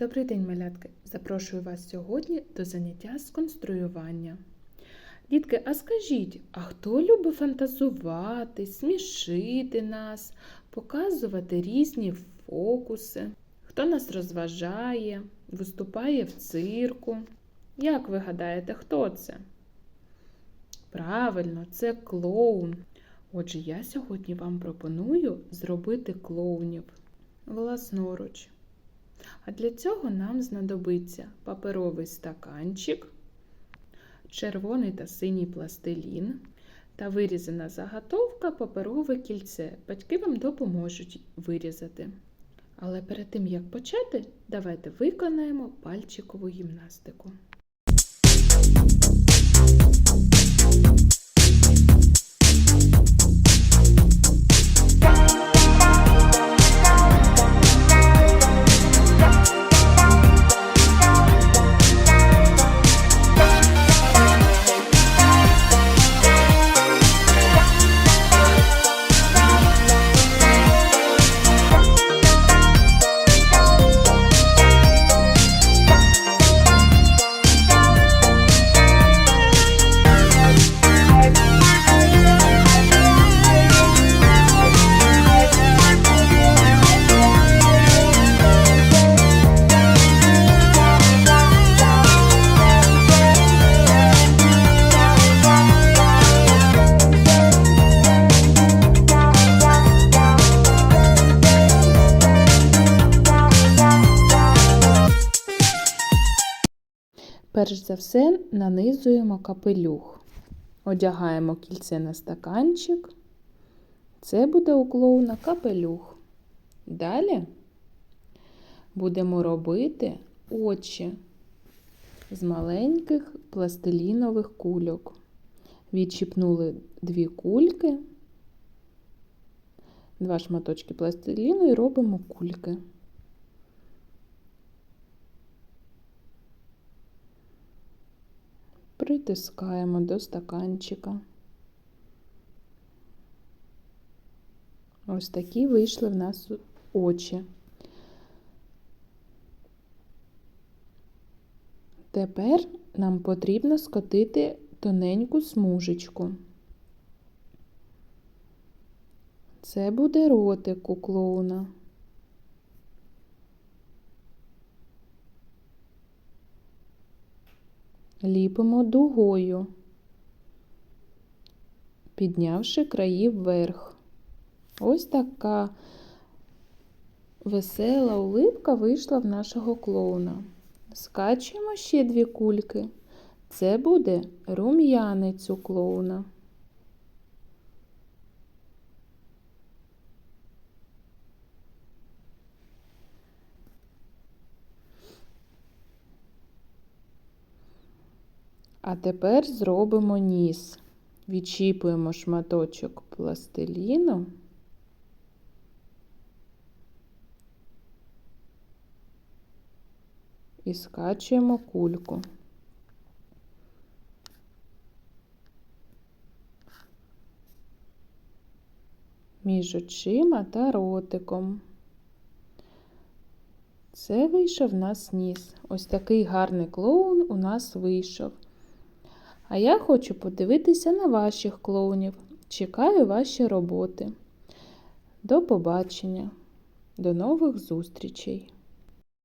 Добрий день, малятки! Запрошую вас сьогодні до заняття з конструювання. Дітки, а скажіть, а хто любить фантазувати, смішити нас, показувати різні фокуси? Хто нас розважає, виступає в цирку? Як ви гадаєте, хто це? Правильно, це клоун. Отже, я сьогодні вам пропоную зробити клоунів власноруч. Для цього нам знадобиться паперовий стаканчик, червоний та синій пластилін та вирізана заготовка паперове кільце. Батьки вам допоможуть вирізати. Але перед тим, як почати, давайте виконаємо пальчикову гімнастику. Перш за все нанизуємо капелюх. Одягаємо кільце на стаканчик. Це буде у клоуна капелюх. Далі будемо робити очі з маленьких пластилінових кульок. Відчіпнули дві кульки, два шматочки пластиліну і робимо кульки. Притискаємо до стаканчика. Ось такі вийшли в нас очі. Тепер нам потрібно скотити тоненьку смужечку. Це буде ротик у клоуна. Ліпимо дугою, піднявши краї вверх. Ось така весела улипка вийшла в нашого клоуна. Скачуємо ще дві кульки. Це буде рум'янець у клоуна. А тепер зробимо ніс. Відчіпуємо шматочок пластиліну. І скачуємо кульку. Між очима та ротиком. Це вийшов в нас ніс. Ось такий гарний клоун у нас вийшов. А я хочу подивитися на ваших клоунів. Чекаю ваші роботи. До побачення, до нових зустрічей!